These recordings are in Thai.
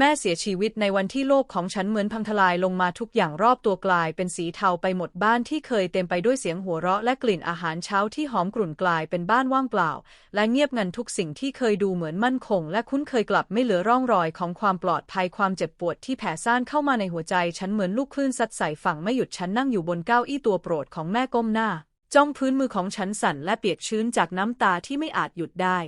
แม่เสียชีวิตในวันที่โลกของฉันเหมือนพังทลายลงมาทุกอย่างรอบตัวกลายเป็นสีเทาไปหมดบ้านที่เคยเต็มไปด้วยเสียงหัวเราะและกลิ่นอาหารเช้าที่หอมกลุ่นกลายเป็นบ้านว่างเปล่า และเงียบงันทุกสิ่งที่เคยดูเหมือนมั่นคง และคุ้นเคยกลับไม่เหลือร่องรอยของความปลอดภัยความเจ็บปวดที่แผ่ซ่านเข้ามาในหัวใจ ฉันเหมือนลูกคลื่นซัดใส่ฝั่งไม่หยุดฉันนั่งอยู่บนเก้าอี้ตัวโปรดของแม่ก้มหน้า จ้องพื้นมือของฉันสั่นและเปียกชื้นจากน้ำตาที่ไม่อาจหยุดได้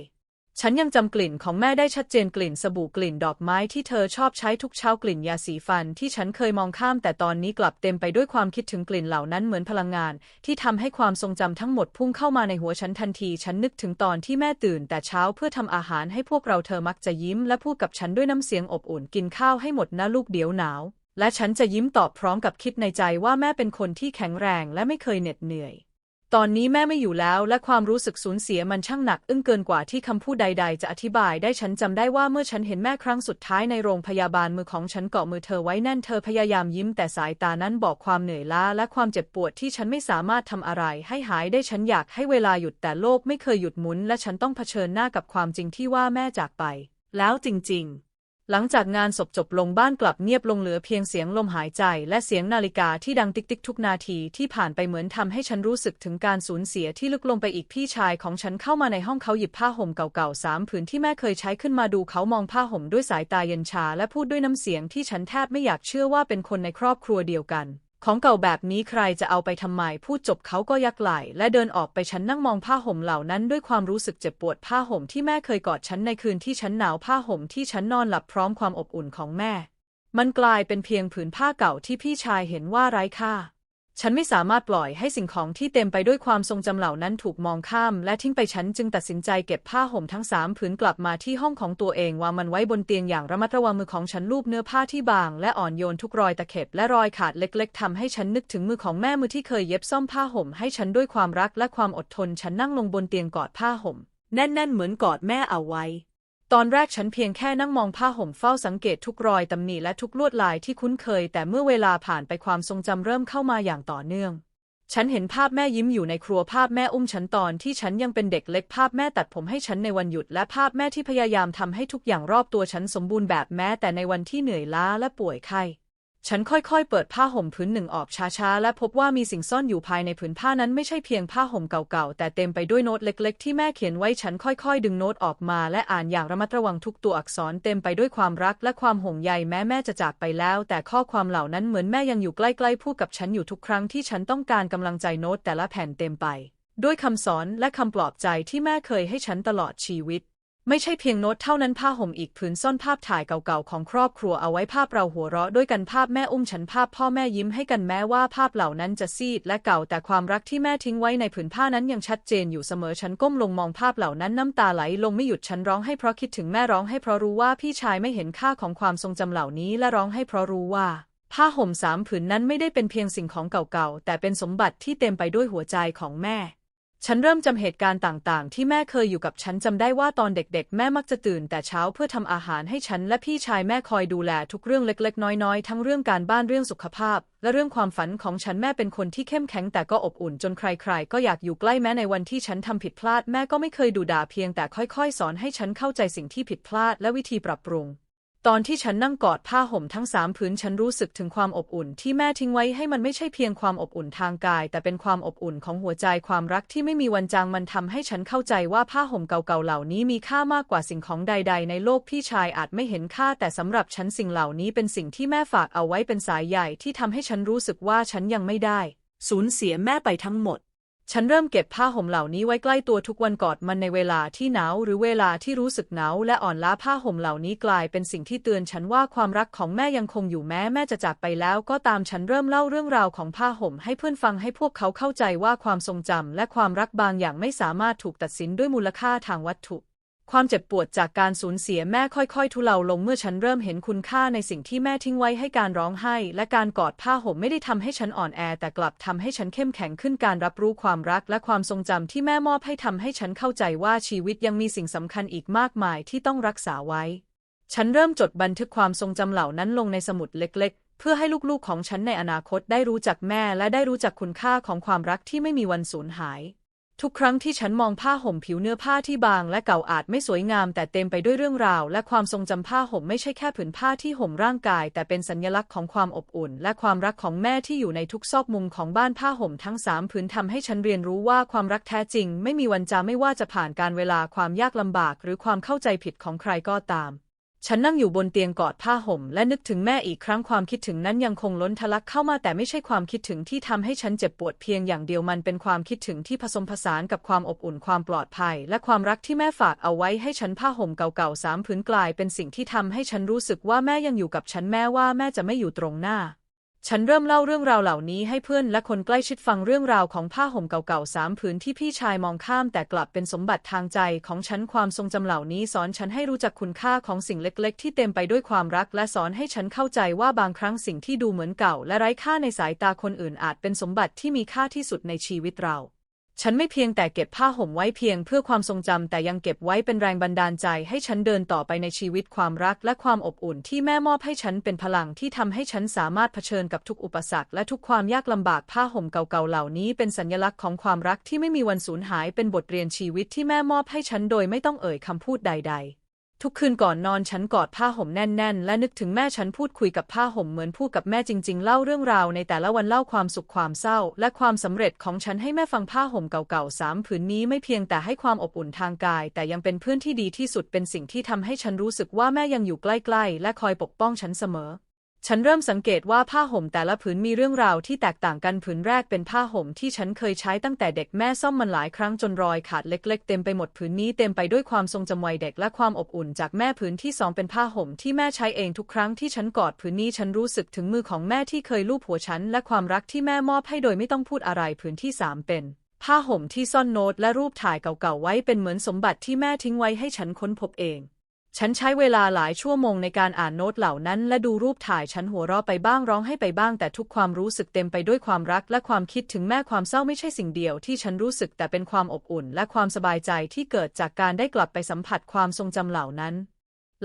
ฉันยังจำกลิ่นของแม่ได้ชัดเจนกลิ่นสบู่กลิ่นดอกไม้ที่เธอชอบใช้ทุกเช้ากลิ่นยาสีฟันที่ฉันเคยมองข้าม แต่ตอนนี้กลับเต็มไปด้วยความคิดถึงกลิ่นเหล่านั้นเหมือนพลังงาน ที่ทำให้ความทรงจำทั้งหมดพุ่งเข้ามาในหัวฉันทันที ฉันนึกถึงตอนที่แม่ตื่นแต่เช้าเพื่อทำอาหารให้พวกเราเธอมักจะยิ้ม และพูดกับฉันด้วยน้ำเสียงอบอุ่นกินข้าวให้หมดนะลูกเดี๋ยวหนาว และฉันจะยิ้มตอบพร้อมกับคิดในใจว่าแม่เป็นคนที่แข็งแรงและไม่เคยเหน็ดเหนื่อย ตอนนี้แม่ไม่อยู่แล้ว และความรู้สึกสูญเสียมันช่างหนัก อึ้งเกินกว่าที่คำพูดใด ๆ จะอธิบายได้ฉันจำได้ว่าเมื่อฉันเห็นแม่ครั้งสุดท้ายในโรงพยาบาลมือของฉันเกาะมือเธอไว้แน่นเธอพยายามยิ้มแต่สายตานั้นบอกความเหนื่อยล้าและความเจ็บปวดที่ฉันไม่สามารถทำอะไร ให้หายได้ฉันอยากให้เวลาหยุดแต่โลกไม่เคยหยุดหมุน และฉันต้องเผชิญหน้ากับความจริงที่ว่าแม่จากไป แล้วจริง ๆ หลังจากงานศพจบลงบ้านกลับเงียบลงเหลือเพียงเสียงลมหายใจและเสียงนาฬิกาที่ดังติ๊กติ๊กทุกนาทีที่ผ่านไปเหมือนทำให้ฉันรู้สึกถึงการสูญเสียที่ลึกลงไปอีกพี่ชายของฉันเข้ามาในห้องเขาหยิบผ้าห่มเก่าๆสามผืนที่แม่เคยใช้ขึ้นมาดูเขามองผ้าห่มด้วยสายตาเย็นชาและพูดด้วยน้ำเสียงที่ฉันแทบไม่อยากเชื่อว่าเป็นคนในครอบครัวเดียวกัน ของเก่าแบบนี้ใครจะเอาไปทำไมพูดจบเขาก็ยักไหล่และเดินออกไปฉันนั่งมองผ้าห่มเหล่านั้นด้วยความรู้สึกเจ็บปวดผ้าห่มที่แม่เคยกอดฉันในคืนที่ฉันหนาวผ้าห่มที่ฉันนอนหลับพร้อมความอบอุ่นของแม่ มันกลายเป็นเพียงผืนผ้าเก่าที่พี่ชายเห็นว่าไร้ค่า ฉันไม่สามารถปล่อยให้สิ่งของที่เต็มไปด้วยความทรงจำเหล่านั้นถูกมองข้าม และทิ้งไปฉันจึงตัดสินใจเก็บผ้าห่มทั้งสามผืนกลับมาที่ห้องของตัวเองวางมันไว้บนเตียงอย่างระมัดระวังมือของฉันลูบเนื้อผ้าที่บาง และอ่อนโยนทุกรอยตะเข็บและรอยขาดเล็ก ๆทำให้ฉันนึกถึงมือของแม่มือที่เคยเย็บซ่อมผ้าห่มให้ฉันด้วยความรักและความอดทนฉันนั่งลงบนเตียงกอดผ้าห่ม แน่นๆเหมือนกอดแม่เอาไว้ ตอนแรกฉันเพียงแค่นั่งมองผ้าห่มเฝ้าสังเกตทุกรอยตำหนิและทุกลวดลายที่คุ้นเคย แต่เมื่อเวลาผ่านไปความทรงจำเริ่มเข้ามาอย่างต่อเนื่อง ฉันเห็นภาพแม่ยิ้มอยู่ในครัวภาพแม่อุ้มฉันตอนที่ฉันยังเป็นเด็กเล็กภาพแม่ตัดผมให้ฉันในวันหยุด และภาพแม่ที่พยายามทำให้ทุกอย่างรอบตัวฉันสมบูรณ์แบบแม้แต่ในวันที่เหนื่อยล้าและป่วยไข้ ฉันค่อยๆ เปิดผ้าห่มผืนหนึ่งออกช้าๆ และพบว่ามีสิ่งซ่อนอยู่ภายในผืนผ้านั้นไม่ใช่เพียงผ้าห่มเก่าๆ แต่เต็มไปด้วยโน้ตเล็กๆ ที่แม่เขียนไว้ ฉันค่อยๆ ดึงโน้ตออกมา และอ่านอย่างระมัดระวังทุกตัวอักษรเต็มไปด้วยความรักและความห่วงใยแม้แม่จะจากไปแล้ว แต่ข้อความเหล่านั้นเหมือนแม่ยังอยู่ใกล้ๆ พูดกับฉันอยู่ทุกครั้งที่ฉันต้องการกำลังใจโน้ตแต่ละแผ่นเต็มไป ด้วยคำสอนและคำปลอบใจที่แม่เคยให้ฉันตลอดชีวิต ไม่ใช่เพียงโน้ตเท่านั้นผ้าห่มอีกผืนซ่อนภาพถ่ายเก่าๆของครอบครัวเอาไว้ภาพเราหัวเราะด้วยกันภาพแม่อุ้มฉันภาพพ่อแม่ยิ้มให้กันแม้ว่าภาพเหล่านั้นจะซีดและเก่าแต่ความรักที่แม่ทิ้งไว้ในผืนผ้านั้นยังชัดเจนอยู่เสมอฉันก้มลงมองภาพเหล่านั้นน้ำตาไหลลงไม่หยุดฉันร้องให้เพราะคิดถึงแม่ร้องให้เพราะรู้ว่าพี่ชายไม่เห็นค่าของความทรงจำเหล่านี้และร้องให้เพราะรู้ว่าผ้าห่มสามผืนนั้นไม่ได้เป็นเพียงสิ่งของเก่าๆแต่เป็นสมบัติที่เต็มไปด้วยหัวใจของแม่ ฉันเริ่มจำเหตุการณ์ต่างๆ ที่แม่เคยอยู่กับฉันจำได้ว่าตอนเด็กๆ แม่มักจะตื่นแต่เช้าเพื่อทำอาหารให้ฉันและพี่ชายแม่คอยดูแลทุกเรื่องเล็กๆ น้อยๆ ทั้งเรื่องการบ้านเรื่องสุขภาพ และเรื่องความฝันของฉันแม่เป็นคนที่เข้มแข็งแต่ก็อบอุ่นจนใครๆ ก็อยากอยู่ใกล้แม้ในวันที่ฉันทำผิดพลาดแม่ก็ไม่เคยดุด่าเพียงแต่ค่อยๆ สอนให้ฉันเข้าใจสิ่งที่ผิดพลาดและวิธีปรับปรุง ตอนที่ฉันนั่งกอดผ้าห่มทั้งสามผืนฉันรู้สึกถึงความอบอุ่นที่แม่ทิ้งไว้ให้มันไม่ใช่เพียงความอบอุ่นทางกาย แต่เป็นความอบอุ่นของหัวใจความรักที่ไม่มีวันจางมันทำให้ฉันเข้าใจว่าผ้าห่มเก่าๆเหล่านี้มีค่ามากกว่าสิ่งของใด ๆ ในโลกพี่ชายอาจไม่เห็นค่า แต่สำหรับฉันสิ่งเหล่านี้เป็นสิ่งที่แม่ฝากเอาไว้เป็นสายใหญ่ที่ทำให้ฉันรู้สึกว่าฉันยังไม่ได้ สูญเสียแม่ไปทั้งหมด ฉันเริ่มเก็บผ้าห่มเหล่านี้ไว้ใกล้ตัวทุกวันกอดมันในเวลาที่หนาวหรือเวลาที่รู้สึกหนาวและอ่อนล้าผ้าห่มเหล่านี้กลายเป็นสิ่งที่เตือนฉันว่าความรักของแม่ยังคงอยู่แม้แม่จะจากไปแล้ว ก็ตามฉันเริ่มเล่าเรื่องราวของผ้าห่มให้เพื่อนฟังให้พวกเขาเข้าใจว่าความทรงจำและความรักบางอย่างไม่สามารถถูกตัดสินด้วยมูลค่าทางวัตถุ ความเจ็บปวดจากการสูญเสียแม่ค่อยๆ ทุเลาลงเมื่อฉันเริ่มเห็นคุณค่าในสิ่งที่แม่ทิ้งไว้ให้การร้องไห้ และการกอดผ้าห่มไม่ได้ทำให้ฉันอ่อนแอ แต่กลับทำให้ฉันเข้มแข็งขึ้นการรับรู้ความรัก และความทรงจำที่แม่มอบให้ทำให้ฉันเข้าใจว่าชีวิตยังมีสิ่งสำคัญอีกมากมายที่ต้องรักษาไว้ ฉันเริ่มจดบันทึกความทรงจำเหล่านั้นลงในสมุดเล็ก ๆ เพื่อให้ลูกๆของฉันในอนาคตได้รู้จักแม่ และได้รู้จักคุณค่าของความรักที่ไม่มีวันสูญหาย ทุกครั้งที่ฉันมองผ้าห่มผิวเนื้อผ้าที่บางและเก่าอาจไม่สวยงามแต่เต็มไปด้วยเรื่องราว และความทรงจำผ้าห่มไม่ใช่แค่ผืนผ้าที่ห่มร่างกาย แต่เป็นสัญลักษณ์ของความอบอุ่น และความรักของแม่ที่อยู่ในทุกซอกมุมของบ้านผ้าห่มทั้งสามผืนทำให้ฉันเรียนรู้ว่าความรักแท้จริง ไม่มีวันจางไม่ว่าจะผ่านการเวลาความยากลำบาก หรือความเข้าใจผิดของใครก็ตาม ฉันนั่งอยู่บนเตียงกอดผ้าห่ม และนึกถึงแม่อีกครั้งความคิดถึงนั้นยังคงล้นทะลักเข้ามาแต่ไม่ใช่ความคิดถึงที่ทำให้ฉันเจ็บปวดเพียงอย่างเดียวมันเป็นความคิดถึงที่ผสมผสานกับความอบอุ่นความปลอดภัย และความรักที่แม่ฝากเอาไว้ให้ฉันผ้าห่มเก่าๆสามผืนกลายเป็นสิ่งที่ทำให้ฉันรู้สึกว่าแม่ยังอยู่กับฉันแม้ว่าแม่จะไม่อยู่ตรงหน้า ฉันเริ่มเล่าเรื่องราวเหล่านี้ให้เพื่อนและคนใกล้ชิดฟังเรื่องราวของผ้าห่มเก่าๆสามผืนที่พี่ชายมองข้ามแต่กลับเป็นสมบัติทางใจของฉันความทรงจำเหล่านี้สอนฉันให้รู้จักคุณค่าของสิ่งเล็กๆ ที่เต็มไปด้วยความรัก และสอนให้ฉันเข้าใจว่าบางครั้งสิ่งที่ดูเหมือนเก่า และไร้ค่าในสายตาคนอื่นอาจเป็นสมบัติที่มีค่าที่สุดในชีวิตเรา ฉันไม่เพียงแต่เก็บผ้าห่มไว้เพียงเพื่อความทรงจำแต่ยังเก็บไว้เป็นแรงบันดาลใจให้ฉันเดินต่อไปในชีวิตความรักและความอบอุ่นที่แม่มอบให้ฉันเป็นพลังที่ทำให้ฉันสามารถเผชิญกับทุกอุปสรรคและทุกความยากลำบากผ้าห่มเก่าๆเหล่านี้เป็นสัญลักษณ์ของความรักที่ไม่มีวันสูญหายเป็นบทเรียนชีวิตที่แม่มอบให้ฉันโดยไม่ต้องเอ่ยคำพูดใด ๆ ทุกคืนก่อนนอนฉันกอดผ้าห่มแน่นๆ และนึกถึงแม่ฉันพูดคุยกับผ้าห่มเหมือนพูดกับแม่จริง ๆ เล่าเรื่องราวในแต่ละวันเล่าความสุขความเศร้า และความสำเร็จของฉันให้แม่ฟังผ้าห่มเก่าๆสามผืนนี้ไม่เพียงแต่ให้ความอบอุ่นทางกาย แต่ยังเป็นเพื่อนที่ดีที่สุดเป็นสิ่งที่ทำให้ฉันรู้สึกว่าแม่ยังอยู่ใกล้ๆ และคอยปกป้องฉันเสมอ ฉันเริ่มสังเกตว่าผ้าห่มแต่ละผืนมีเรื่องราวที่แตกต่างกันผืนแรกเป็นผ้าห่มที่ฉันเคยใช้ตั้งแต่เด็กแม่ซ่อมมันหลายครั้งจนรอยขาดเล็ก ๆ เต็มไปหมดผืนนี้เต็มไปด้วยความทรงจำวัยเด็กและความอบอุ่นจากแม่ผืนที่สองเป็นผ้าห่มที่แม่ใช้เองทุกครั้งที่ฉันกอดผืนนี้ฉันรู้สึกถึงมือของแม่ที่เคยลูบหัวฉันและความรักที่แม่มอบให้โดยไม่ต้องพูดอะไรผืนที่สามเป็นผ้าห่มที่ซ่อนโน้ตและรูปถ่ายเก่าๆไว้เป็นเหมือนสมบัติที่แม่ทิ้งไว้ให้ฉันค้นพบเอง ฉันใช้เวลาหลายชั่วโมงในการอ่านโน้ตเหล่านั้น และดูรูปถ่ายฉันหัวเราะไปบ้างร้องให้ไปบ้าง แต่ทุกความรู้สึกเต็มไปด้วยความรักและความคิดถึงแม่ความเศร้าไม่ใช่สิ่งเดียวที่ฉันรู้สึกแต่เป็นความอบอุ่น และความสบายใจที่เกิดจากการได้กลับไปสัมผัสความทรงจำเหล่านั้น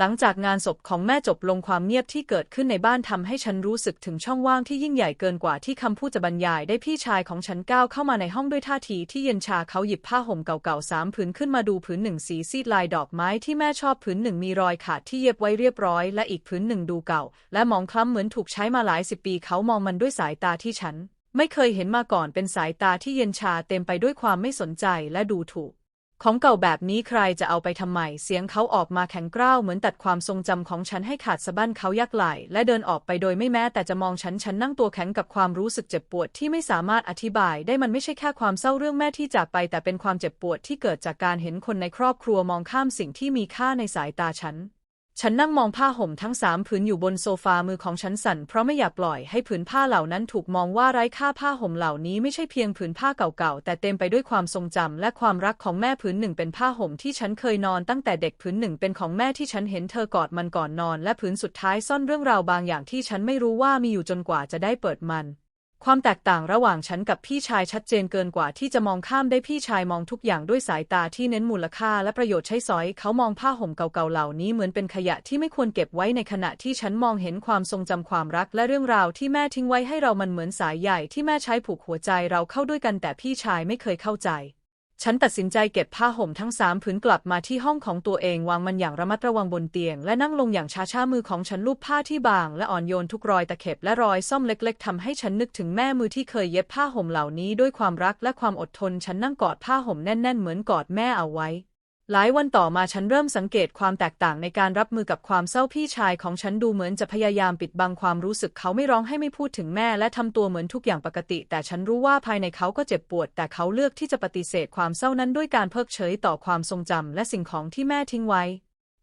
หลังจากงานศพของแม่จบลงความเงียบที่เกิดขึ้นในบ้านทำให้ฉันรู้สึกถึงช่องว่างที่ยิ่งใหญ่เกินกว่าที่คำพูดจะบรรยายได้พี่ชายของฉันก้าวเข้ามาในห้องด้วยท่าทีที่เย็นชาเขาหยิบผ้าห่มเก่าๆสามผืนขึ้นมาดูผืนหนึ่งสีซีดลายดอกไม้ที่แม่ชอบผืนหนึ่งมีรอยขาดที่เย็บไว้เรียบร้อย และอีกผืนหนึ่งดูเก่า และมองคล้ำเหมือนถูกใช้มาหลายสิบปีเขามองมันด้วยสายตาที่ฉัน ไม่เคยเห็นมาก่อนเป็นสายตาที่เย็นชาเต็มไปด้วยความไม่สนใจและดูถูก ของเก่าแบบนี้ใครจะเอาไปทำไม เสียงเขาออกมาแข็งกร้าวเหมือนตัดความทรงจำของฉันให้ขาดสะบั้นเขายักไหล่และเดินออกไปโดยไม่แม้แต่จะมองฉัน ฉันนั่งตัวแข็งกับความรู้สึกเจ็บปวดที่ไม่สามารถอธิบาย ได้มันไม่ใช่แค่ความเศร้าเรื่องแม่ที่จากไป แต่เป็นความเจ็บปวดที่เกิดจากการเห็นคนในครอบครัวมองข้ามสิ่งที่มีค่าในสายตาฉัน ฉันนั่งมองผ้าห่มทั้งสามผืนอยู่บนโซฟามือของฉันสั่นเพราะไม่อยากปล่อยให้ผืนผ้าเหล่านั้นถูกมองว่าไร้ค่าผ้าห่มเหล่านี้ไม่ใช่เพียงผืนผ้าเก่าๆ แต่เต็มไปด้วยความทรงจำและความรักของแม่ผืนหนึ่งเป็นผ้าห่มที่ฉันเคยนอนตั้งแต่เด็กผืนหนึ่งเป็นของแม่ที่ฉันเห็นเธอกอดมันก่อนนอน และผืนสุดท้ายซ่อนเรื่องราวบางอย่างที่ฉันไม่รู้ว่ามีอยู่จนกว่าจะได้เปิดมัน ความแตกต่างระหว่างฉันกับพี่ชายชัดเจนเกินกว่าที่จะมองข้ามได้พี่ชายมองทุกอย่างด้วยสายตาที่เน้นมูลค่าและประโยชน์ใช้สอย เขามองผ้าห่มเก่าๆเหล่านี้เหมือนเป็นขยะที่ไม่ควรเก็บไว้ในขณะที่ฉันมองเห็นความทรงจำความรักและเรื่องราวที่แม่ทิ้งไว้ให้เรามันเหมือนสายใหญ่ที่แม่ใช้ผูกหัวใจเราเข้าด้วยกันแต่พี่ชายไม่เคยเข้าใจ ฉันตัดสินใจเก็บผ้าห่มทั้งสามผืนกลับมาที่ห้องของตัวเองวางมันอย่างระมัดระวังบนเตียง และนั่งลงอย่างช้าๆมือของฉันลูบผ้าที่บาง และอ่อนโยนทุกรอยตะเข็บและรอยซ่อมเล็ก ๆทำให้ฉันนึกถึงแม่มือที่เคยเย็บผ้าห่มเหล่านี้ด้วยความรักและความอดทนฉันนั่งกอดผ้าห่มแน่น ๆ เหมือนกอดแม่เอาไว้ หลายวันต่อมาฉันเริ่มสังเกตความแตกต่างในการรับมือกับความเศร้าพี่ชายของฉันดูเหมือนจะพยายามปิดบังความรู้สึกเขาไม่ร้องให้ไม่พูดถึงแม่และทำตัวเหมือนทุกอย่างปกติ แต่ฉันรู้ว่าภายในเขาก็เจ็บปวด แต่เขาเลือกที่จะปฏิเสธความเศร้านั้นด้วยการเพิกเฉยต่อความทรงจำและสิ่งของที่แม่ทิ้งไว้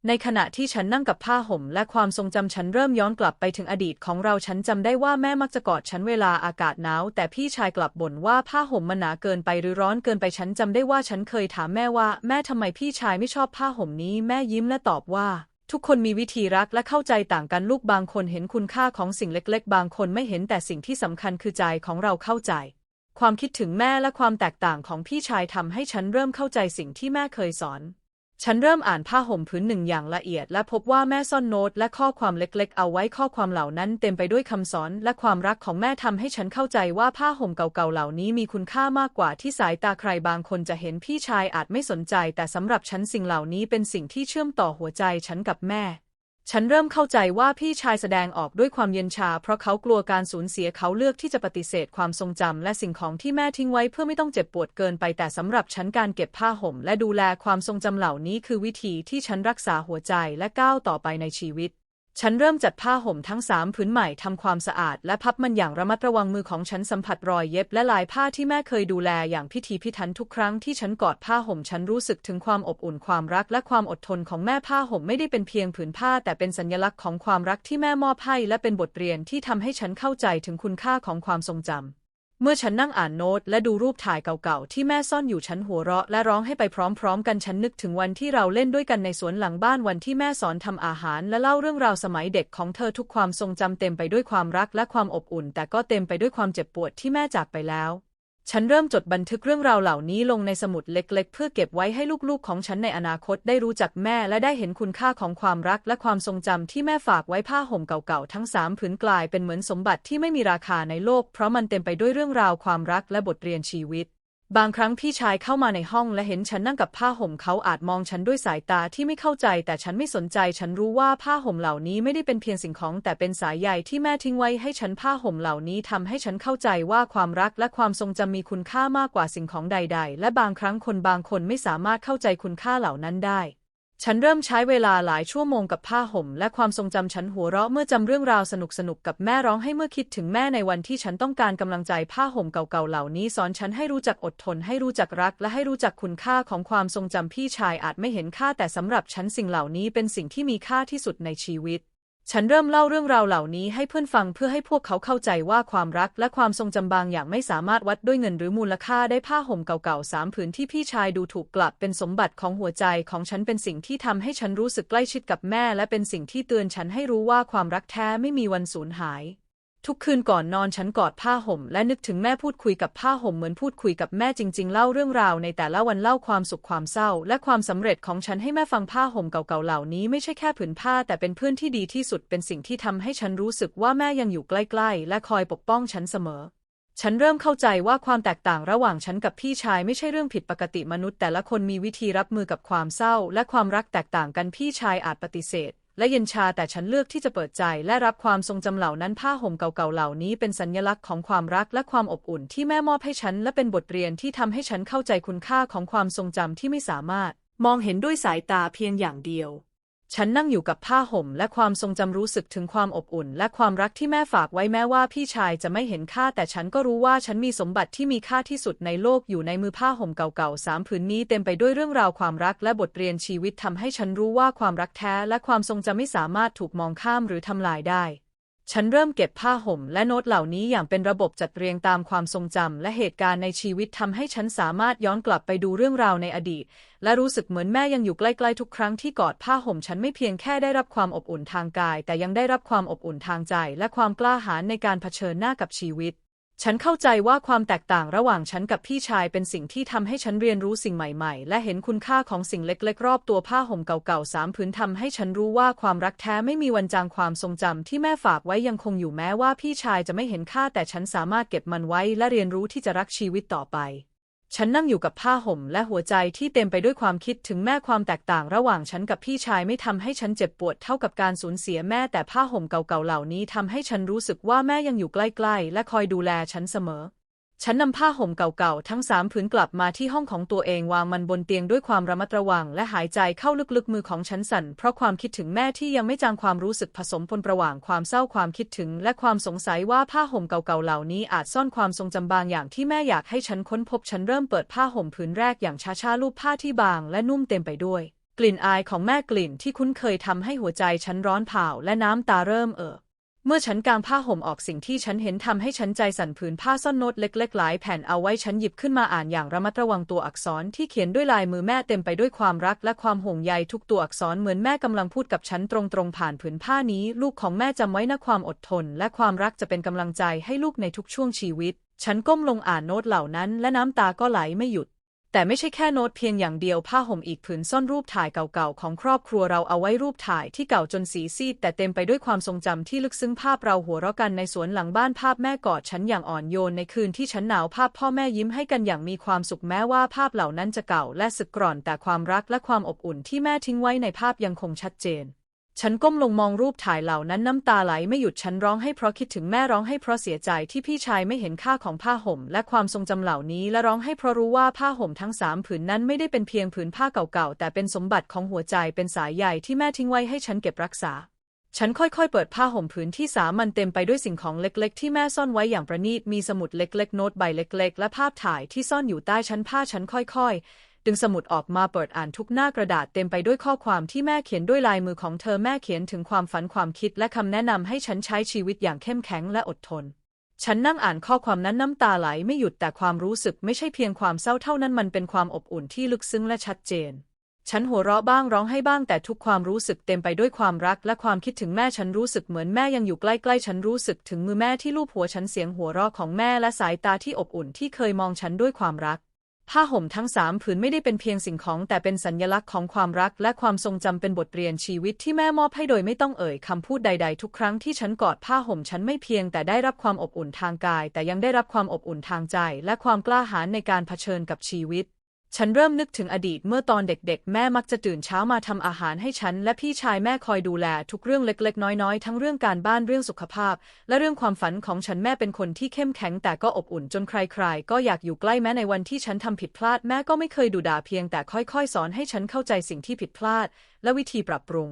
ในขณะที่ฉันนั่งกับผ้าห่มและความทรงจำฉันเริ่มย้อนกลับไปถึงอดีตของเราฉันจำได้ว่าแม่มักจะกอดฉันเวลาอากาศหนาวแต่พี่ชายกลับบ่นว่าผ้าห่มมันหนาเกินไปหรือร้อนเกินไปฉันจำได้ว่าฉันเคยถามแม่ว่า แม่ทำไมพี่ชายไม่ชอบผ้าห่มนี้แม่ยิ้มและตอบว่า ทุกคนมีวิธีรักและเข้าใจต่างกันลูกบางคนเห็นคุณค่าของสิ่งเล็ก ๆ บางคนไม่เห็นแต่สิ่งที่สำคัญคือใจของเราเข้าใจ ความคิดถึงแม่และความแตกต่างของพี่ชายทำให้ฉันเริ่มเข้าใจสิ่งที่แม่เคยสอน ฉันเริ่มอ่านผ้าห่มผืนหนึ่งอย่างละเอียด และพบว่าแม่ซ่อนโน้ตและข้อความเล็กๆ เอาไว้ข้อความเหล่านั้นเต็มไปด้วยคำสอนและความรักของแม่ทำให้ฉันเข้าใจว่าผ้าห่มเก่าๆเหล่านี้มีคุณค่ามากกว่าที่สายตาใครบางคนจะเห็นพี่ชายอาจไม่สนใจ แต่สำหรับฉันสิ่งเหล่านี้เป็นสิ่งที่เชื่อมต่อหัวใจฉันกับแม่ ฉันเริ่มเข้าใจว่าพี่ชายแสดงออกด้วยความเย็นชา เพราะเขากลัวการสูญเสียเขาเลือกที่จะปฏิเสธความทรงจำและสิ่งของที่แม่ทิ้งไว้เพื่อไม่ต้องเจ็บปวดเกินไปแต่สำหรับฉันการเก็บผ้าห่มและดูแลความทรงจำเหล่านี้คือวิธีที่ฉันรักษาหัวใจและก้าวต่อไปในชีวิต ฉันเริ่มจัดผ้าห่มทั้งสามผืนใหม่ทำความสะอาด และพับมันอย่างระมัดระวังมือของฉันสัมผัสรอยเย็บและลายผ้าที่แม่เคยดูแลอย่างพิถีพิถันทุกครั้งที่ฉันกอดผ้าห่มฉันรู้สึกถึงความอบอุ่นความรักและความอดทนของแม่ผ้าห่มไม่ได้เป็นเพียงผืนผ้า แต่เป็นสัญลักษณ์ของความรักที่แม่มอบให้และเป็นบทเรียนที่ทำให้ฉันเข้าใจถึงคุณค่าของความทรงจำ เมื่อฉันนั่งอ่านโน้ตและดูรูปถ่ายเก่าๆ ที่แม่ซ่อนอยู่ฉันหัวเราะและร้องให้ไปพร้อมๆ กันฉันนึกถึงวันที่เราเล่นด้วยกันในสวนหลังบ้านวันที่แม่สอนทำอาหาร และเล่าเรื่องราวสมัยเด็กของเธอทุกความทรงจำเต็มไปด้วยความรักและความอบอุ่น แต่ก็เต็มไปด้วยความเจ็บปวดที่แม่จากไปแล้ว ฉันเริ่มจดบันทึกเรื่องราวเหล่านี้ลงในสมุดเล็กๆ เพื่อเก็บไว้ให้ลูกๆ ของฉันในอนาคตได้รู้จักแม่และได้เห็นคุณค่าของความรักและความทรงจำที่แม่ฝากไว้ผ้าห่มเก่าๆ ทั้งสามผืนกลายเป็นเหมือนสมบัติที่ไม่มีราคาในโลก เพราะมันเต็มไปด้วยเรื่องราวความรักและบทเรียนชีวิต บางครั้งพี่ชายเข้ามาในห้องและเห็นฉันนั่งกับผ้าห่มเขาอาจมองฉันด้วยสายตาที่ไม่เข้าใจ แต่ฉันไม่สนใจฉันรู้ว่าผ้าห่มเหล่านี้ไม่ได้เป็นเพียงสิ่งของแต่เป็นสายใยที่แม่ทิ้งไว้ให้ฉันผ้าห่มเหล่านี้ทำให้ฉันเข้าใจว่าความรักและความทรงจำมีคุณค่ามากกว่าสิ่งของใด ๆ และบางครั้งคนบางคนไม่สามารถเข้าใจคุณค่าเหล่านั้นได้ ฉันเริ่มใช้เวลาหลายชั่วโมงกับผ้าห่ม และความทรงจำฉันหัวเราะเมื่อจำเรื่องราวสนุกสนุกกับแม่ร้องให้เมื่อคิดถึงแม่ในวันที่ฉันต้องการกำลังใจผ้าห่มเก่าๆเหล่านี้สอนฉันให้รู้จักอดทน ให้รู้จักรัก และให้รู้จักคุณค่าของความทรงจำพี่ชายอาจไม่เห็นค่าแต่สำหรับฉันสิ่งเหล่านี้เป็นสิ่งที่มีค่าที่สุดในชีวิต ฉันเริ่มเล่าเรื่องราวเหล่านี้ให้เพื่อนฟังเพื่อให้พวกเขาเข้าใจว่าความรักและความทรงจำบางอย่างไม่สามารถวัดด้วยเงินหรือมูลค่าได้ผ้าห่มเก่าๆสามผืนที่พี่ชายดูถูกกลับเป็นสมบัติของหัวใจของฉันเป็นสิ่งที่ทำให้ฉันรู้สึกใกล้ชิดกับแม่ และเป็นสิ่งที่เตือนฉันให้รู้ว่าความรักแท้ไม่มีวันสูญหาย ทุกคืนก่อนนอนฉันกอดผ้าห่ม และนึกถึงแม่พูดคุยกับผ้าห่มเหมือนพูดคุยกับแม่จริง ๆ เล่าเรื่องราวในแต่ละวันเล่าความสุขความเศร้า และความสำเร็จของฉันให้แม่ฟังผ้าห่มเก่าๆเหล่านี้ไม่ใช่แค่ผืนผ้า แต่เป็นเพื่อนที่ดีที่สุดเป็นสิ่งที่ทำให้ฉันรู้สึกว่าแม่ยังอยู่ใกล้ๆ และคอยปกป้องฉันเสมอ ฉันเริ่มเข้าใจว่าความแตกต่างระหว่างฉันกับพี่ชายไม่ใช่เรื่องผิดปกติมนุษย์ แต่ละคนมีวิธีรับมือกับความเศร้า และความรักแตกต่างกันพี่ชายอาจปฏิเสธ และเย็นชาแต่ฉันเลือกที่จะเปิดใจและรับความทรงจำเหล่านั้นผ้าห่มเก่าๆเหล่านี้เป็นสัญลักษณ์ของความรักและความอบอุ่นที่แม่มอบให้ฉันและเป็นบทเรียนที่ทำให้ฉันเข้าใจคุณค่าของความทรงจำที่ไม่สามารถ มองเห็นด้วยสายตาเพียงอย่างเดียว ฉันนั่งอยู่กับผ้าห่มและความทรงจำรู้สึกถึงความอบอุ่น และความรักที่แม่ฝากไว้แม้ว่าพี่ชายจะไม่เห็นค่า แต่ฉันก็รู้ว่าฉันมีสมบัติที่มีค่าที่สุดในโลกอยู่ในมือผ้าห่มเก่าๆสามผืนนี้เต็มไปด้วยเรื่องราวความรักและบทเรียนชีวิตทำให้ฉันรู้ว่าความรักแท้และความทรงจำไม่สามารถถูกมองข้ามหรือทำลายได้ ฉันเริ่มเก็บผ้าห่มและโน้ตเหล่านี้อย่างเป็นระบบจัดเรียงตามความทรงจำและเหตุการณ์ในชีวิตทำให้ฉันสามารถย้อนกลับไปดูเรื่องราวในอดีต และรู้สึกเหมือนแม่ยังอยู่ใกล้ๆทุกครั้งที่กอดผ้าห่มฉันไม่เพียงแค่ได้รับความอบอุ่นทางกาย แต่ยังได้รับความอบอุ่นทางใจ และความกล้าหาญในการเผชิญหน้ากับชีวิต ฉันเข้าใจว่าความแตกต่างระหว่างฉันกับพี่ชายเป็นสิ่งที่ทำให้ฉันเรียนรู้สิ่งใหม่ๆ และเห็นคุณค่าของสิ่งเล็กๆ รอบตัวผ้าห่มเก่าๆสามผืนทำให้ฉันรู้ว่าความรักแท้ไม่มีวันจางความทรงจำที่แม่ฝากไว้ยังคงอยู่แม้ว่าพี่ชายจะไม่เห็นค่าแต่ฉันสามารถเก็บมันไว้และเรียนรู้ที่จะรักชีวิตต่อไป ฉันนั่งอยู่กับผ้าห่มและหัวใจที่เต็มไปด้วยความคิดถึงแม่ความแตกต่างระหว่างฉันกับพี่ชายไม่ทำให้ฉันเจ็บปวดเท่ากับการสูญเสียแม่แต่ผ้าห่มเก่าๆเหล่านี้ทำให้ฉันรู้สึกว่าแม่ยังอยู่ใกล้ๆ และคอยดูแลฉันเสมอ ฉันนำผ้าห่มเก่าๆ ทั้งสามผืนกลับมาที่ห้องของตัวเองวางมันบนเตียงด้วยความระมัดระวัง และหายใจเข้าลึกๆมือของฉันสั่น เพราะความคิดถึงแม่ที่ยังไม่จางความรู้สึกผสมปนระหว่างความเศร้าความคิดถึง และความสงสัยว่าผ้าห่มเก่าๆเหล่านี้อาจซ่อนความทรงจำบางอย่างที่แม่อยากให้ฉันค้นพบฉันเริ่มเปิดผ้าห่มผืนแรกอย่างช้าๆลูบผ้าที่บาง และนุ่มเต็มไปด้วย กลิ่นอายของแม่กลิ่นที่คุ้นเคยทำให้หัวใจฉันร้อนเผาและน้ำตาเริ่มเอ่อ เมื่อฉันกางผ้าห่มออกสิ่งที่ฉันเห็นทำให้ฉันใจสั่นผืนผ้าซ่อนโน้ตเล็กๆ หลายแผ่นเอาไว้ฉันหยิบขึ้นมาอ่านอย่างระมัดระวังตัวอักษรที่เขียนด้วยลายมือแม่เต็มไปด้วยความรักและความห่วงใยทุกตัวอักษรเหมือนแม่กำลังพูดกับฉันตรงๆผ่านผืนผ้านี้ ลูกของแม่จำไว้นะความอดทน และความรักจะเป็นกำลังใจให้ลูกในทุกช่วงชีวิต ฉันก้มลงอ่านโน้ตเหล่านั้น และน้ำตาก็ไหลไม่หยุด แต่ไม่ใช่แค่โน้ตเพียงอย่างเดียวผ้าห่มอีกผืนซ่อนรูปถ่ายเก่าๆ ของครอบครัวเราเอาไว้รูปถ่ายที่เก่าจนสีซีดแต่เต็มไปด้วยความทรงจำที่ลึกซึ้งภาพเราหัวเราะกันในสวนหลังบ้านภาพแม่กอดฉันอย่างอ่อนโยนในคืนที่ฉันหนาวภาพพ่อแม่ยิ้มให้กันอย่างมีความสุขแม้ว่าภาพเหล่านั้นจะเก่าและสึกกร่อนแต่ความรักและความอบอุ่นที่แม่ทิ้งไว้ในภาพยังคงชัดเจน ฉันก้มลงมองรูปถ่ายเหล่านั้นน้ำตาไหลไม่หยุดฉันร้องให้เพราะคิดถึงแม่ร้องให้เพราะเสียใจที่พี่ชายไม่เห็นค่าของผ้าห่ม และความทรงจำเหล่านี้และร้องให้เพราะรู้ว่าผ้าห่มทั้งสามผืนนั้นไม่ได้เป็นเพียงผืนผ้าเก่าๆ แต่เป็นสมบัติของหัวใจเป็นสายใยที่แม่ทิ้งไว้ให้ฉันเก็บรักษา ฉันค่อยๆ เปิดผ้าห่มผืนที่สามมันเต็มไปด้วยสิ่งของเล็กๆ ที่แม่ซ่อนไว้อย่างประณีตมีสมุดเล็กๆ โน้ตใบเล็ก ๆ และภาพถ่ายที่ซ่อนอยู่ใต้ชั้นผ้าฉันค่อย ๆ ดึงสมุดออกมาเปิดอ่านทุกหน้ากระดาษเต็มไปด้วยข้อความที่แม่เขียนด้วยลายมือของเธอแม่เขียนถึงความฝันความคิดและคำแนะนำให้ฉันใช้ชีวิตอย่างเข้มแข็งและอดทน ฉันนั่งอ่านข้อความนั้นน้ำตาไหลไม่หยุดแต่ความรู้สึกไม่ใช่เพียงความเศร้าเท่านั้นมันเป็นความอบอุ่นที่ลึกซึ้งและชัดเจนฉันหัวเราะบ้างร้องให้บ้างแต่ทุกความรู้สึกเต็มไปด้วยความรักและความคิดถึงแม่ฉันรู้สึกเหมือนแม่ยังอยู่ใกล้ๆ ฉันรู้สึกถึงมือแม่ที่ลูบหัวฉันเสียงหัวเราะของแม่และสายตาที่อบอุ่นที่เคยมองฉันด้วยความรัก ผ้าห่มทั้งสามผืนไม่ได้เป็นเพียงสิ่งของ แต่เป็นสัญญลักษณ์ของความรักและความทรงจำเป็นบทเรียนชีวิตที่แม่มอบให้โดยไม่ต้องเอ่ยคำพูดใด ๆ ทุกครั้งที่ฉันกอดผ้าห่มฉันไม่เพียงแต่ได้รับความอบอุ่นทางกาย แต่ยังได้รับความอบอุ่นทางใจ และความกล้าหาญในการเผชิญกับชีวิต ฉันเริ่มนึกถึงอดีตเมื่อตอนเด็กๆ แม่มักจะตื่นเช้ามาทำอาหารให้ฉัน และพี่ชายแม่คอยดูแล ทุกเรื่องเล็กๆ น้อยๆ ทั้งเรื่องการบ้านเรื่องสุขภาพ และเรื่องความฝันของฉันแม่เป็นคนที่เข้มแข็งแต่ก็อบอุ่นจนใครๆ ก็อยากอยู่ใกล้แม้ในวันที่ฉันทำผิดพลาดแม่ก็ไม่เคยดุด่าเพียงแต่ค่อยๆ สอนให้ฉันเข้าใจสิ่งที่ผิดพลาด และวิธีปรับปรุง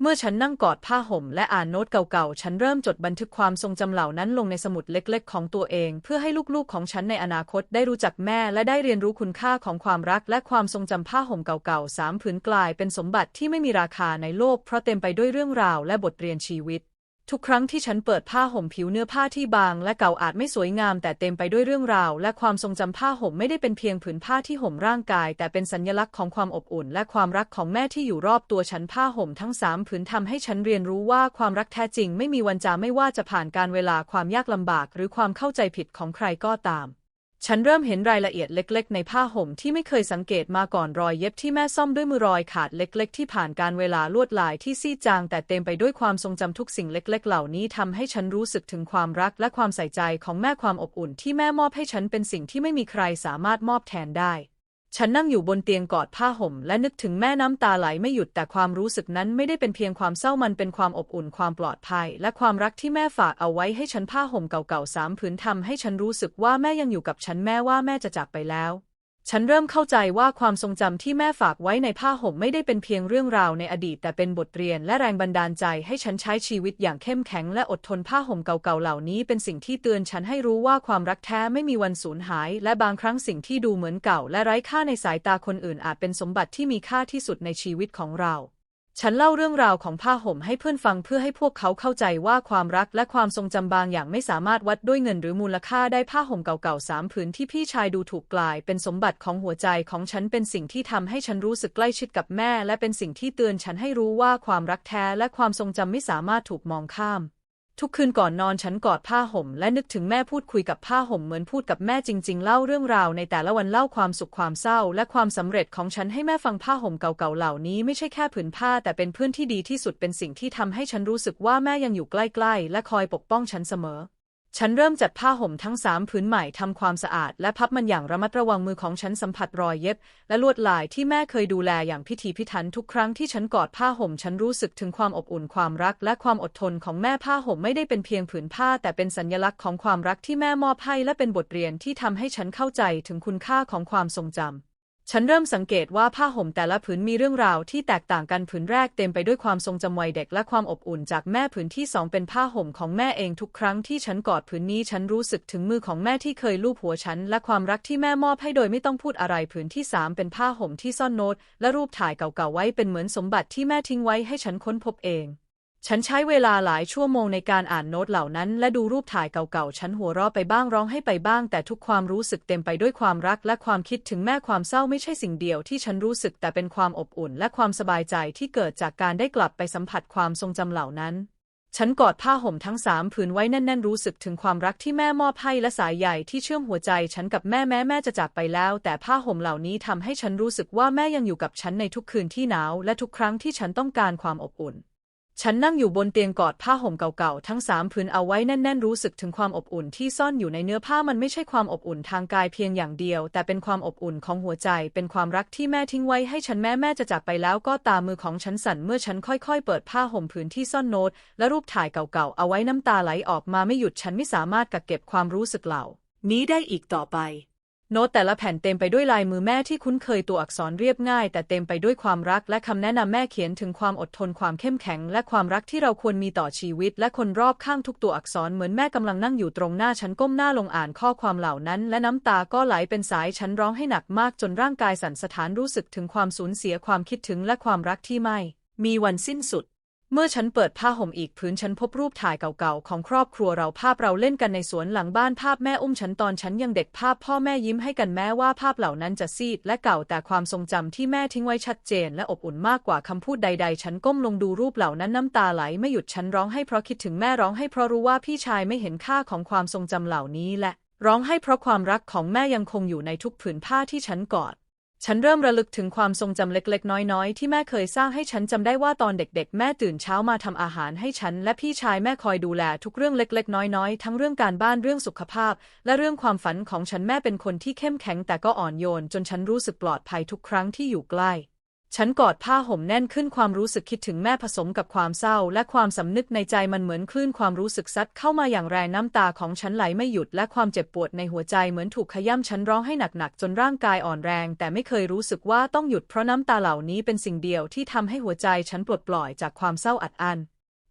เมื่อฉันนั่งกอดผ้าห่มและอ่านโน้ตเก่าๆ ฉันเริ่มจดบันทึกความทรงจำเหล่านั้นลงในสมุดเล็กๆ ของตัวเอง เพื่อให้ลูกๆ ของฉันในอนาคตได้รู้จักแม่และได้เรียนรู้คุณค่าของความรักและความทรงจำผ้าห่มเก่าๆสามผืนกลายเป็นสมบัติที่ไม่มีราคาในโลกเพราะเต็มไปด้วยเรื่องราวและบทเรียนชีวิต ทุกครั้งที่ฉันเปิดผ้าห่มผิวเนื้อผ้าที่บาง และเก่าอาจไม่สวยงาม แต่เต็มไปด้วยเรื่องราว และความทรงจำผ้าห่มไม่ได้เป็นเพียงผืนผ้าที่ห่มร่างกาย แต่เป็นสัญลักษณ์ของความอบอุ่น และความรักของแม่ที่อยู่รอบตัวฉันผ้าห่มทั้งสามผืนทำให้ฉันเรียนรู้ว่าความรักแท้จริง ไม่มีวันจางไม่ว่าจะผ่านการเวลาความยากลำบาก หรือความเข้าใจผิดของใครก็ตาม ฉันเริ่มเห็นรายละเอียดเล็ก ๆ ในผ้าห่มที่ไม่เคยสังเกตมาก่อนรอยเย็บที่แม่ซ่อมด้วยมือรอยขาดเล็ก ๆ ที่ผ่านการเวลาลวดลายที่ซีดจาง แต่เต็มไปด้วยความทรงจำทุกสิ่งเล็ก ๆ เหล่านี้ทำให้ฉันรู้สึกถึงความรักและความใส่ใจของแม่ความอบอุ่นที่แม่มอบให้ฉันเป็นสิ่งที่ไม่มีใครสามารถมอบแทนได้ ฉันนั่งอยู่บนเตียงกอดผ้าห่ม และนึกถึงแม่น้ำตาไหลไม่หยุดแต่ความรู้สึกนั้นไม่ได้เป็นเพียงความเศร้ามันเป็นความอบอุ่นความปลอดภัย และความรักที่แม่ฝากเอาไว้ให้ฉันผ้าห่มเก่าๆสามผืนทำให้ฉันรู้สึกว่าแม่ยังอยู่กับฉันแม้ว่าแม่จะจากไปแล้ว ฉันเริ่มเข้าใจว่าความทรงจำที่แม่ฝากไว้ในผ้าห่มไม่ได้เป็นเพียงเรื่องราวในอดีต แต่เป็นบทเรียนและแรงบันดาลใจให้ฉันใช้ชีวิตอย่างเข้มแข็งและอดทนผ้าห่มเก่าๆเหล่านี้ เป็นสิ่งที่เตือนฉันให้รู้ว่าความรักแท้ไม่มีวันสูญหาย และบางครั้งสิ่งที่ดูเหมือนเก่า และไร้ค่าในสายตาคนอื่นอาจเป็นสมบัติที่มีค่าที่สุดในชีวิตของเรา ฉันเล่าเรื่องราวของผ้าห่มให้เพื่อนฟังเพื่อให้พวกเขาเข้าใจว่าความรักและความทรงจำบางอย่างไม่สามารถวัดด้วยเงินหรือมูลค่าได้ผ้าห่มเก่าๆสามผืนที่พี่ชายดูถูกกลาย เป็นสมบัติของหัวใจของฉันเป็นสิ่งที่ทำให้ฉันรู้สึกใกล้ชิดกับแม่ และเป็นสิ่งที่เตือนฉันให้รู้ว่าความรักแท้และความทรงจำไม่สามารถถูกมองข้าม ทุกคืนก่อนนอนฉันกอดผ้าห่ม และนึกถึงแม่พูดคุยกับผ้าห่มเหมือนพูดกับแม่จริง ๆ เล่าเรื่องราวในแต่ละวันเล่าความสุขความเศร้า และความสำเร็จของฉันให้แม่ฟังผ้าห่มเก่าๆเหล่านี้ไม่ใช่แค่ผืนผ้า แต่เป็นเพื่อนที่ดีที่สุดเป็นสิ่งที่ทำให้ฉันรู้สึกว่าแม่ยังอยู่ใกล้ ๆ และคอยปกป้องฉันเสมอ ฉันเริ่มจัดผ้าห่มทั้งสามผืนใหม่ทำความสะอาด และพับมันอย่างระมัดระวังมือของฉันสัมผัสรอยเย็บ และลวดลายที่แม่เคยดูแลอย่างพิถีพิถันทุกครั้งที่ฉันกอดผ้าห่ม ฉันรู้สึกถึงความอบอุ่นความรัก และความอดทนของแม่ผ้าห่มไม่ได้เป็นเพียงผืนผ้า แต่เป็นสัญลักษณ์ของความรักที่แม่มอบให้และเป็นบทเรียนที่ทำให้ฉันเข้าใจถึงคุณค่าของความทรงจำ ฉันเริ่มสังเกตว่าผ้าห่มแต่ละผืนมีเรื่องราวที่แตกต่างกันผืนแรกเต็มไปด้วยความทรงจำวัยเด็กและความอบอุ่นจากแม่ผืนที่สองเป็นผ้าห่มของแม่เองทุกครั้งที่ฉันกอดผืนนี้ฉันรู้สึกถึงมือของแม่ที่เคยลูบหัวฉัน และความรักที่แม่มอบให้โดยไม่ต้องพูดอะไรผืนที่สามเป็นผ้าห่มที่ซ่อนโน้ตและรูปถ่ายเก่าๆไว้เป็นเหมือนสมบัติที่แม่ทิ้งไว้ให้ฉันค้นพบเอง ฉันใช้เวลาหลายชั่วโมงในการอ่านโน้ตเหล่านั้น และดูรูปถ่ายเก่าๆ ฉันหัวเราะไปบ้างร้องให้ไปบ้าง แต่ทุกความรู้สึกเต็มไปด้วยความรักและความคิดถึงแม่ความเศร้าไม่ใช่สิ่งเดียวที่ฉันรู้สึกแต่เป็นความอบอุ่น และความสบายใจที่เกิดจากการได้กลับไปสัมผัสความทรงจำเหล่านั้น ฉันกอดผ้าห่มทั้งสามผืนไว้แน่นๆรู้สึกถึงความรักที่แม่มอบให้และสายใยที่เชื่อมหัวใจ ฉันกับแม่แม้แม่จะจากไปแล้ว แต่ผ้าห่มเหล่านี้ทำให้ฉันรู้สึกว่าแม่ยังอยู่กับฉันในทุกคืนที่หนาวและทุกครั้งที่ฉันต้องการความอบอุ่น ฉันนั่งอยู่บนเตียงกอดผ้าห่มเก่าๆ ทั้งสามผืนเอาไว้แน่นๆ รู้สึกถึงความอบอุ่นที่ซ่อนอยู่ในเนื้อผ้ามันไม่ใช่ความอบอุ่นทางกายเพียงอย่างเดียว แต่เป็นความอบอุ่นของหัวใจ เป็นความรักที่แม่ทิ้งไว้ให้ฉันแม่แม่จะจากไปแล้วก็ตามมือของฉันสั่นเมื่อฉันค่อยๆ เปิดผ้าห่มผืนที่ซ่อนโน้ต และรูปถ่ายเก่าๆ เอาไว้น้ำตาไหลออกมาไม่หยุดฉันไม่สามารถกักเก็บความรู้สึกเหล่า นี้ได้อีกต่อไป โน้ตแต่ละแผ่นเต็มไปด้วยลายมือแม่ที่คุ้นเคยตัวอักษรเรียบง่าย แต่เต็มไปด้วยความรักและคำแนะนำแม่เขียนถึงความอดทนความเข้มแข็ง และความรักที่เราควรมีต่อชีวิต และคนรอบข้างทุกตัวอักษรเหมือนแม่กำลังนั่งอยู่ตรงหน้าฉันก้มหน้าลงอ่านข้อความเหล่านั้น และน้ำตาก็ไหลเป็นสายฉันร้องให้หนักมากจนร่างกายสั่นสะท้านรู้สึกถึงความสูญเสียความคิดถึงและความรักที่ไม่ มีวันสิ้นสุด เมื่อฉันเปิดผ้าห่มอีกพื้นฉันพบรูปถ่ายเก่าๆ ของครอบครัวเราภาพเราเล่นกันในสวนหลังบ้านภาพแม่อุ้มฉันตอนฉันยังเด็กภาพพ่อแม่ยิ้มให้กันแม้ว่าภาพเหล่านั้นจะซีดและเก่าแต่ความทรงจำที่แม่ทิ้งไว้ชัดเจนและอบอุ่นมากกว่าคำพูดใดๆ ฉันก้มลงดูรูปเหล่านั้นน้ำตาไหลไม่หยุดฉันร้องให้เพราะคิดถึงแม่ร้องให้เพราะรู้ว่าพี่ชายไม่เห็นค่าของความทรงจำเหล่านี้และ ร้องให้เพราะความรักของแม่ยังคงอยู่ในทุกผืนผ้าที่ฉันกอด ฉันเริ่มระลึกถึงความทรงจำเล็ก ๆ น้อย ๆ ที่แม่เคยสร้างให้ฉันจำได้ว่าตอนเด็ก ๆ แม่ตื่นเช้ามาทำอาหารให้ฉัน และพี่ชายแม่คอยดูแลทุกเรื่องเล็ก ๆ น้อย ๆ ทั้งเรื่องการบ้านเรื่องสุขภาพ และเรื่องความฝันของฉันแม่เป็นคนที่เข้มแข็งแต่ก็อ่อนโยน จนฉันรู้สึกปลอดภัยทุกครั้งที่อยู่ใกล้ ฉันกอดผ้าห่มแน่นขึ้นความรู้สึกคิดถึงแม่ผสมกับความเศร้า และความสำนึกในใจมันเหมือนคลื่นความรู้สึกซัดเข้ามาอย่างแรงน้ำตาของฉันไหลไม่หยุด และความเจ็บปวดในหัวใจเหมือนถูกขย้ำฉันร้องให้หนักๆจนร่างกายอ่อนแรง แต่ไม่เคยรู้สึกว่าต้องหยุดเพราะน้ำตาเหล่านี้เป็นสิ่งเดียวที่ทำให้หัวใจฉันปลดปล่อยจากความเศร้าอัดอั้น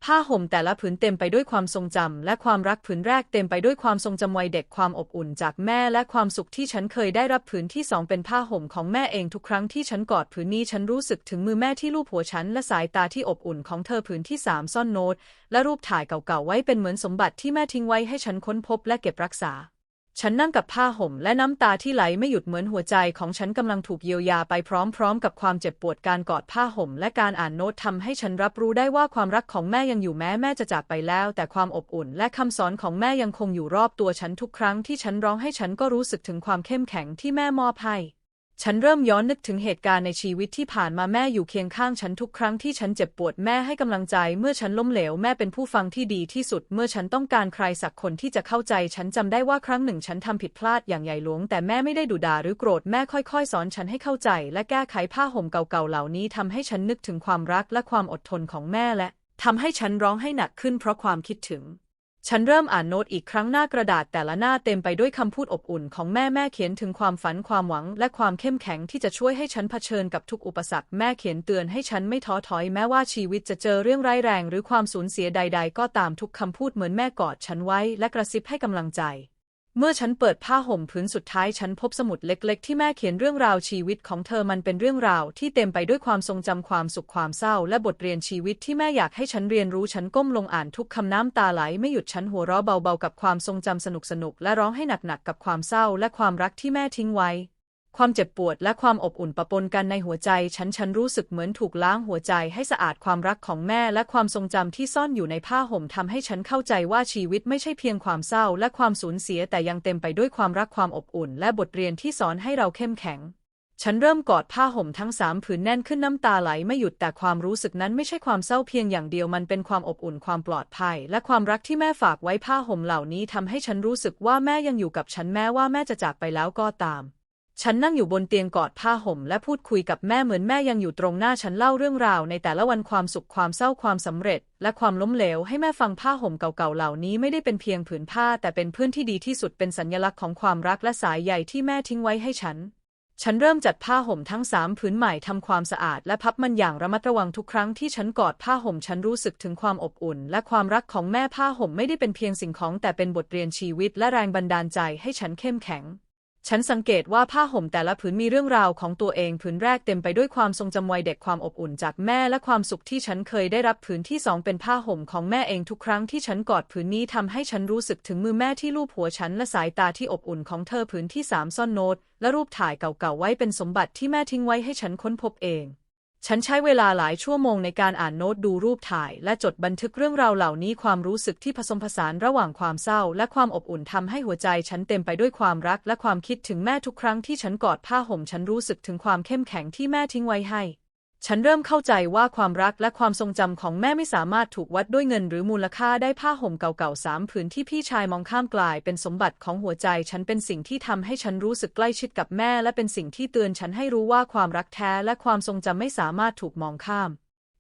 ผ้าห่มแต่ละผืนเต็มไปด้วยความทรงจำและความรักผืนแรกเต็มไปด้วยความทรงจำวัยเด็กความอบอุ่นจากแม่และความสุขที่ฉันเคยได้รับผืนที่สองเป็นผ้าห่มของแม่เองทุกครั้งที่ฉันกอดผืนนี้ฉันรู้สึกถึงมือแม่ที่ลูบหัวฉันและสายตาที่อบอุ่นของเธอผืนที่สามซ่อนโน้ตและรูปถ่ายเก่าๆไว้เป็นเหมือนสมบัติที่แม่ทิ้งไว้ให้ฉันค้นพบและเก็บรักษา ฉันนั่งกับผ้าห่มและน้ำตาที่ไหลไม่หยุดเหมือนหัวใจของฉันกำลังถูกเยียวยาไปพร้อมๆ กับความเจ็บปวดการกอดผ้าห่มและการอ่านโน้ตทำให้ฉันรับรู้ได้ว่าความรักของแม่ยังอยู่แม้แม่จะจากไปแล้ว แต่ความอบอุ่นและคำสอนของแม่ยังคงอยู่รอบตัวฉันทุกครั้งที่ฉันร้องให้ฉันก็รู้สึกถึงความเข้มแข็งที่แม่มอบให้ ฉันเริ่มย้อนนึกถึงเหตุการณ์ในชีวิตที่ผ่านมาแม่อยู่เคียงข้างฉันทุกครั้งที่ฉันเจ็บปวดแม่ให้กำลังใจ เมื่อฉันล้มเหลวแม่เป็นผู้ฟังที่ดีที่สุด เมื่อฉันต้องการใครสักคนที่จะเข้าใจ ฉันจำได้ว่าครั้งหนึ่งฉันทำผิดพลาดอย่างใหญ่หลวง แต่แม่ไม่ได้ดุด่าหรือโกรธแม่ค่อยๆ สอนฉันให้เข้าใจ และแก้ไขผ้าห่มเก่าๆเหล่านี้ทำให้ฉันนึกถึงความรักและความอดทนของแม่และทำให้ฉันร้องให้หนักขึ้นเพราะความคิดถึง ฉันเริ่มอ่านโน้ตอีกครั้งหน้ากระดาษแต่ละหน้าเต็มไปด้วยคำพูดอบอุ่นของแม่แม่เขียนถึงความฝันความหวัง และความเข้มแข็งที่จะช่วยให้ฉันเผชิญกับทุกอุปสรรคแม่เขียนเตือนให้ฉันไม่ท้อถอยแม้ว่าชีวิตจะเจอเรื่องร้ายแรง หรือความสูญเสียใด ๆ ก็ตามทุกคำพูดเหมือนแม่กอดฉันไว้และกระซิบให้กำลังใจ เมื่อฉันเปิดผ้าห่มผืนสุดท้ายฉันพบสมุดเล็กๆ ที่แม่เขียนเรื่องราวชีวิตของเธอมันเป็นเรื่องราวที่เต็มไปด้วยความทรงจำความสุขความเศร้า และบทเรียนชีวิตที่แม่อยากให้ฉันเรียนรู้ฉันก้มลงอ่านทุกคำน้ำตาไหลไม่หยุดฉันหัวเราะเบาๆกับความทรงจำสนุกๆและร้องให้หนักๆกับความเศร้าและความรักที่แม่ทิ้งไว้ ความเจ็บปวดและความอบอุ่นปะปนกันในหัวใจ ฉันฉันรู้สึกเหมือนถูกล้างหัวใจให้สะอาดความรักของแม่และความทรงจำที่ซ่อนอยู่ในผ้าห่มทำให้ฉันเข้าใจว่าชีวิตไม่ใช่เพียงความเศร้าและความสูญเสียแต่ยังเต็มไปด้วยความรักความอบอุ่น และบทเรียนที่สอนให้เราเข้มแข็ง ฉันเริ่มกอดผ้าห่มทั้งสามผืนแน่นขึ้นน้ำตาไหลไม่หยุดแต่ความรู้สึกนั้นไม่ใช่ความเศร้าเพียงอย่างเดียวมันเป็นความอบอุ่นความปลอดภัย และความรักที่แม่ฝากไว้ผ้าห่มเหล่านี้ทำให้ฉันรู้สึกว่าแม่ยังอยู่กับฉันแม้ว่าแม่จะจากไปแล้วก็ตาม ฉันนั่งอยู่บนเตียงกอดผ้าห่มและพูดคุยกับแม่เหมือนแม่ยังอยู่ตรงหน้าฉันเล่าเรื่องราวในแต่ละวันความสุขความเศร้าความสำเร็จ และความล้มเหลวให้แม่ฟังผ้าห่มเก่าๆเหล่านี้ไม่ได้เป็นเพียงผืนผ้า แต่เป็นเพื่อนที่ดีที่สุดเป็นสัญลักษณ์ของความรักและสายใยที่แม่ทิ้งไว้ให้ฉัน ฉันเริ่มจัดผ้าห่มทั้งสามผืนใหม่ทำความสะอาด และพับมันอย่างระมัดระวังทุกครั้งที่ฉันกอดผ้าห่มฉันรู้สึกถึงความอบอุ่น และความรักของแม่ผ้าห่มไม่ได้เป็นเพียงสิ่งของแต่เป็นบทเรียนชีวิต และแรงบันดาลใจให้ฉันเข้มแข็ง ฉันสังเกตว่าผ้าห่มแต่ละผืนมีเรื่องราวของตัวเองผืนแรกเต็มไปด้วยความทรงจำวัยเด็กความอบอุ่นจากแม่และความสุขที่ฉันเคยได้รับผืนที่สองเป็นผ้าห่มของแม่เองทุกครั้งที่ฉันกอดผืนนี้ทำให้ฉันรู้สึกถึงมือแม่ที่ลูบหัวฉันและสายตาที่อบอุ่นของเธอผืนที่สามซ่อนโน้ตและรูปถ่ายเก่าๆไว้เป็นสมบัติที่แม่ทิ้งไว้ให้ฉันค้นพบเอง ฉันใช้เวลาหลายชั่วโมงในการอ่านโน้ตดูรูปถ่าย และจดบันทึกเรื่องราวเหล่านี้ความรู้สึกที่ผสมผสานระหว่างความเศร้า และความอบอุ่นทำให้หัวใจฉันเต็มไปด้วยความรักและความคิดถึงแม่ทุกครั้งที่ฉันกอดผ้าห่มฉันรู้สึกถึงความเข้มแข็งที่แม่ทิ้งไว้ให้ ฉันเริ่มเข้าใจว่าความรักและความทรงจำของแม่ไม่สามารถถูกวัดด้วยเงินหรือมูลค่าได้ผ้าห่มเก่าๆสามผืนที่พี่ชายมองข้ามกลายเป็นสมบัติของหัวใจ ฉันเป็นสิ่งที่ทำให้ฉันรู้สึกใกล้ชิดกับแม่ และเป็นสิ่งที่เตือนฉันให้รู้ว่าความรักแท้และความทรงจำไม่สามารถถูกมองข้าม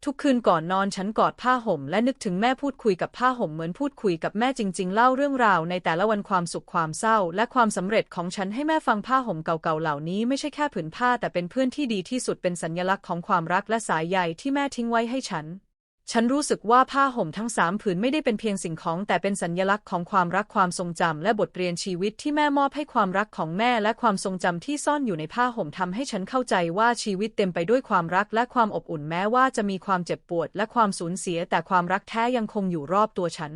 ทุกคืนก่อนนอนฉันกอดผ้าห่มและนึกถึงแม่พูดคุยกับผ้าห่มเหมือนพูดคุยกับแม่จริง ๆ เล่าเรื่องราวในแต่ละวันความสุขความเศร้า และความสำเร็จของฉันให้แม่ฟังผ้าห่มเก่าๆเหล่านี้ไม่ใช่แค่ผืนผ้าแต่เป็นเพื่อนที่ดีที่สุดเป็นสัญลักษณ์ของความรักและสายใยที่แม่ทิ้งไว้ให้ฉัน ฉันรู้สึกว่าผ้าห่มทั้งสามผืนไม่ได้เป็นเพียงสิ่งของ แต่เป็นสัญลักษณ์ของความรักความทรงจำและบทเรียนชีวิตที่แม่มอบให้ความรักของแม่และความทรงจำที่ซ่อนอยู่ในผ้าห่มทำให้ฉันเข้าใจว่าชีวิตเต็มไปด้วยความรักและความอบอุ่นแม้ว่าจะมีความเจ็บปวดและความสูญเสีย แต่ความรักแท้ยังคงอยู่รอบตัวฉัน